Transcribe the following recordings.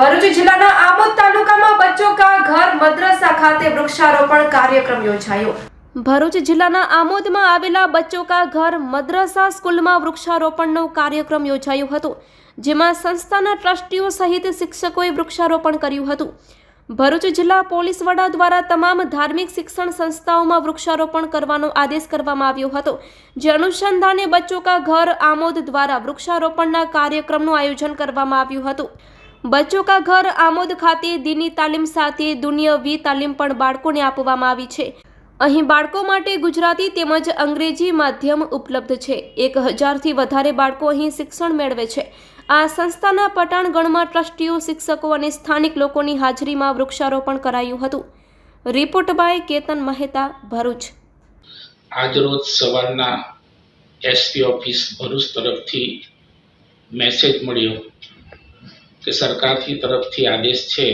ભરૂચ જિલ્લાના આમોદ તાલુકામાં બચ્ચો કા ઘર મદ્રસા ખાતે વૃક્ષારોપણ કાર્યક્રમ યોજાયો. ભરૂચ જિલ્લાના આમોદમાં આવેલા બચ્ચો કા ઘર મદ્રસા સ્કૂલમાં વૃક્ષારોપણનો કાર્યક્રમ યોજાયો હતો, જેમાં સંસ્થાના ટ્રસ્ટીઓ સહિત શિક્ષકોએ વૃક્ષારોપણ કર્યું હતું. ભરૂચ જિલ્લા પોલીસ વડા દ્વારા તમામ ધાર્મિક શિક્ષણ સંસ્થાઓમાં વૃક્ષારોપણ કરવાનો આદેશ કરવામાં આવ્યો હતો, જે અનુસંધાને બચ્ચો કા ઘર આમોદ દ્વારા વૃક્ષારોપણના કાર્યક્રમનું આયોજન કરવામાં આવ્યું હતું. બચ્ચો કા ઘર આમોદ ખાતે દીની તાલીમ સાથે દુનિયાવી તાલીમ પણ બાળકોને આપવામાં આવી છે. અહીં બાળકો માટે ગુજરાતી તેમજ અંગ્રેજી માધ્યમ ઉપલબ્ધ છે. એક હજારથી વધારે બાળકો અહીં શિક્ષણ મેળવે છે. આ સંસ્થાના પટાણગણમાં ટ્રસ્ટીઓ, શિક્ષકો અને સ્થાનિક લોકોની હાજરીમાં વૃક્ષારોપણ કરાયું હતું. Report by Ketan Mehta, Bharuch. આજરોજ સવારના એસપી ઓફિસ ભરૂચ તરફથી મેસેજ મળ્યો. કે સરકારથી તરફથી આદેશ છે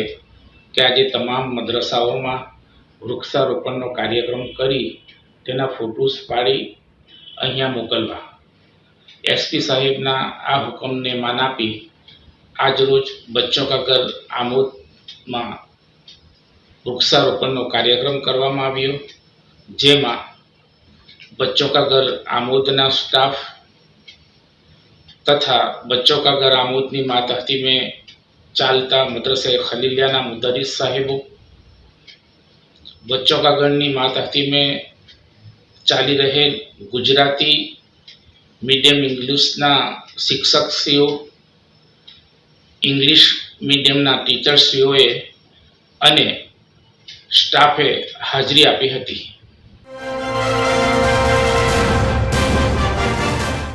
કે આજે તમામ મદ્રસાઓમાં વૃક્ષારોપણનો કાર્યક્રમ કરી તેના ફોટોસ પાડી અહીંયા મોકલવા. એસપી સાહેબના આ હુકમને માન આપી આજરોજ બચ્ચો કા આમોદમાં વૃક્ષારોપણનો કાર્યક્રમ કરવામાં આવ્યો, જેમાં બચ્ચો કાગર આમોદના સ્ટાફ તથા બચ્ચો કા ઘર આમોદની માતહતી મેં ચાલતા મદ્રસે ખલીલિયાના મુદરિસ સાહેબો. બચ્ચો કા ઘરની માતહતી મેં ચાલી રહેલ ગુજરાતી મીડિયમ ઇંગ્લિશના શિક્ષક શિક્ષકશ્રીઓ, ઇંગ્લિશ મીડિયમના ટીચર ટીચરશ્રીઓએ અને સ્ટાફે હાજરી આપી હતી.